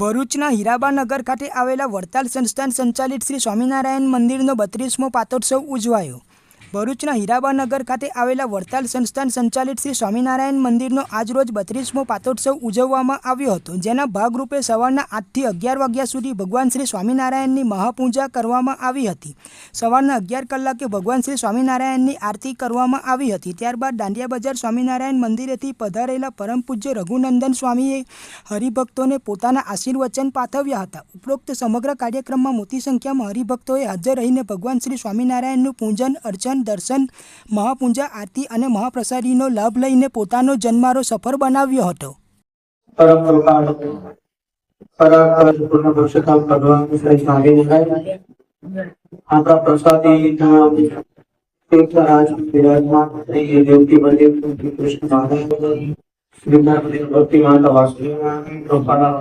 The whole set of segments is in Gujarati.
ભરૂચના હીરાબા નગર ખાતે આવેલા વડતાલ સંસ્થાન સંચાલિત શ્રી સ્વામિનારાયણ મંદિરનો બત્રીસમો પાટોત્સવ ઉજવાયો. ભરૂચના હીરાબાનગર ખાતે આવેલા વડતાલ સંસ્થાન સંચાલિત શ્રી સ્વામિનારાયણ મંદિરનો આજરોજ બત્રીસમો પાતોત્સવ ઉજવવામાં આવ્યો હતો, જેના ભાગરૂપે સવારના આઠથી અગિયાર વાગ્યા સુધી ભગવાન શ્રી સ્વામિનારાયણની મહાપૂજા કરવામાં આવી હતી. સવારના અગિયાર કલાકે ભગવાન શ્રી સ્વામિનારાયણની આરતી કરવામાં આવી હતી, ત્યારબાદ દાંડિયા બજાર સ્વામિનારાયણ મંદિરેથી પધારેલા પરમ પૂજ્ય રઘુનંદન સ્વામીએ હરિભક્તોને પોતાના આશીર્વચન પાઠવ્યા હતા. ઉપરોક્ત સમગ્ર કાર્યક્રમમાં મોટી સંખ્યામાં હરિભક્તોએ હાજર રહીને ભગવાન શ્રી સ્વામિનારાયણનું પૂજન અર્ચન દર્શન, મહાપૂજા, આરતી અને મહાપ્રસાદીનો લાભ લઈને પોતાનો જન્મારો સફળ બનાવ્યો હતો. પરમ કૃપાળુ પરાકર પૂર્ણ પુરુષોત્તમ ભગવાન શ્રી સ્વામિનારાયણ. આપણા પ્રસાદી તીર્થરાજ વિરાજમાન શ્રી દેવકી મંદિર શ્રી કૃષ્ણ મહારાજ શ્રીનાથ ભક્તિ માતા વાસુદેવ કૃપાળા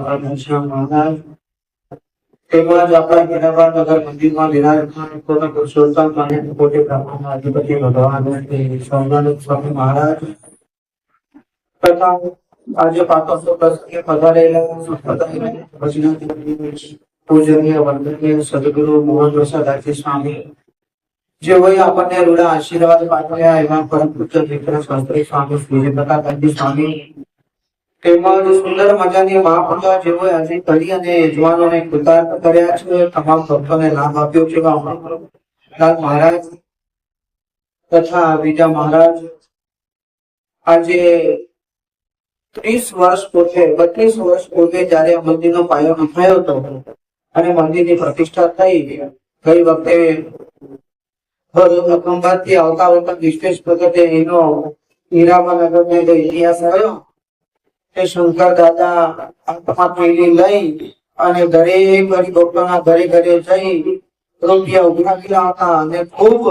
મહારાજ તેમજ આપણા હીરાબાર નગર મંદિરમાં પૂર્ણ પુરુષોત્તમ અને કોટી બ્રહ્માંડના અધિપતિ ભગવાન શ્રી સોમનાથ સ્વામી મહારાજ. તથા આજે પાટોત્સવ પ્રસંગે પધારેલા પૂજનીય, વંદનીય સદગુરુ મોહન પ્રસાદ આજી સ્વામી જેઓએ આપણને રૂડા આશીર્વાદ પાઠવ્યા. એવા પરમ પૂજ્ય સ્વામી શ્રી પ્રતાપ સ્વામી તેમજ સુંદર મજાની મહાપૂજા જેઓ આજે કરી અને યજમાનોને કૃતાર્થ કર્યા છે. તમામ ભક્તોને લાભ આપ્યો છે. મહારાજ તથા બીજા મહારાજ આજે ત્રીસ વર્ષ પૂર્વે બત્રીસ વર્ષ પૂર્વે જયારે આ મંદિરનો પાયો નખાયો હતો અને મંદિરની પ્રતિષ્ઠા થઈ, ગઈ વખતે આવતા વખત વિશ્વેશ ભગતે એનો હીરાબાનગર ને ઇતિહાસ આવ્યો તે શંકર દાદા આત્મા થયેલી લઈ અને દરેક હરિભક્તોના ઘરે ઘરે જઈ રૂપિયા ઉઘરાવેલા હતા અને ખૂબ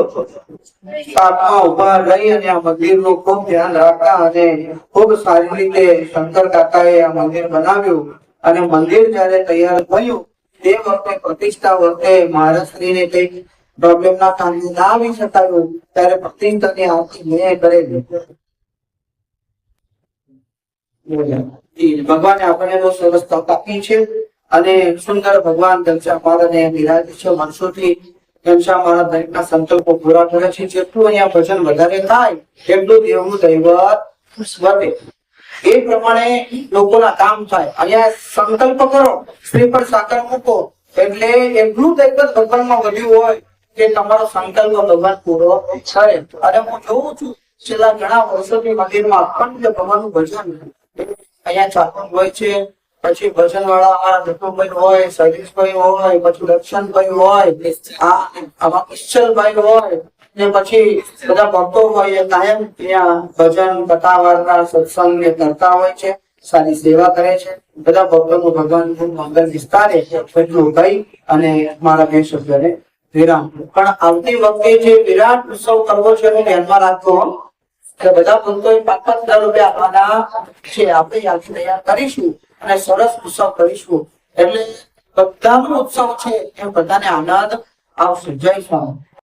સ્થાપના ઊભા રહી અને આ મંદિરનું ખૂબ ધ્યાન રાખતા અને ખૂબ સારી રીતે શંકર કાકાએ આ મંદિર બનાવ્યું. અને મંદિર જયારે તૈયાર થયું, તે વખતે પ્રતિષ્ઠા વખતે મહારાષ્ટ્રીને કંઈક પ્રોબ્લેમ ના કારણે ના આવી શકાયું. ત્યારે પ્રતિષ્ઠાની આરતી મેં કરેલી. ભગવાને આપણને સરસ તક આપી છે અને સુંદર ભગવાન ઘનશ્યામ મહારાજને બિરાજે છે વર્ષોથી. ઘનશ્યામ મહારાજ દરેકના સંકલ્પો પૂરા કરે છે. જેટલું અહીંયા ભજન વધારે થાય, એટલું દેવનું દૈવત વધે. એ પ્રમાણે લોકોના કામ થાય. અહીંયા સંકલ્પ કરો, સ્ત્રી પર સાકર મૂકો, એટલે એટલું દૈવત ભગવાનમાં વધ્યું હોય કે તમારો સંકલ્પ ભગવાન પૂરો થાય. અને હું જોઉં છું, છેલ્લા ઘણા વર્ષોથી મંદિરમાં અખંડ ભગવાનનું ભજન અહીંયા હોય છે. પછી ભજન વાળા અમારા દત્તુભાઈ હોય સતીશભાઈ હોય, પછી લક્ષણભાઈ હોય આમાં કિશલભાઈ હોય, ને પછી બધા ભક્તો હોય કાયમ ત્યાં ભજન કથા વાર્તા સત્સંગ ને કરતા હોય છે. સારી સેવા કરે છે. બધા ભક્તોનું ભગવાન મંગલ વિસ્તારે એટલું કહી અને મારા બે શબ્દને વિરામ. પણ આવતી વખતે જે વિરાટ ઉત્સવ કરવો છે એને ધ્યાનમાં. કે બધા ભક્તોએ પાંચ પાંચ હજાર રૂપિયા આપવાના છે આપણે યાદ તૈયાર કરીશું અને સરસ ઉત્સવ કરીશું. એટલે બધાનો ઉત્સવ છે, એ બધાને આનંદ આવશે. જય સ્વામી.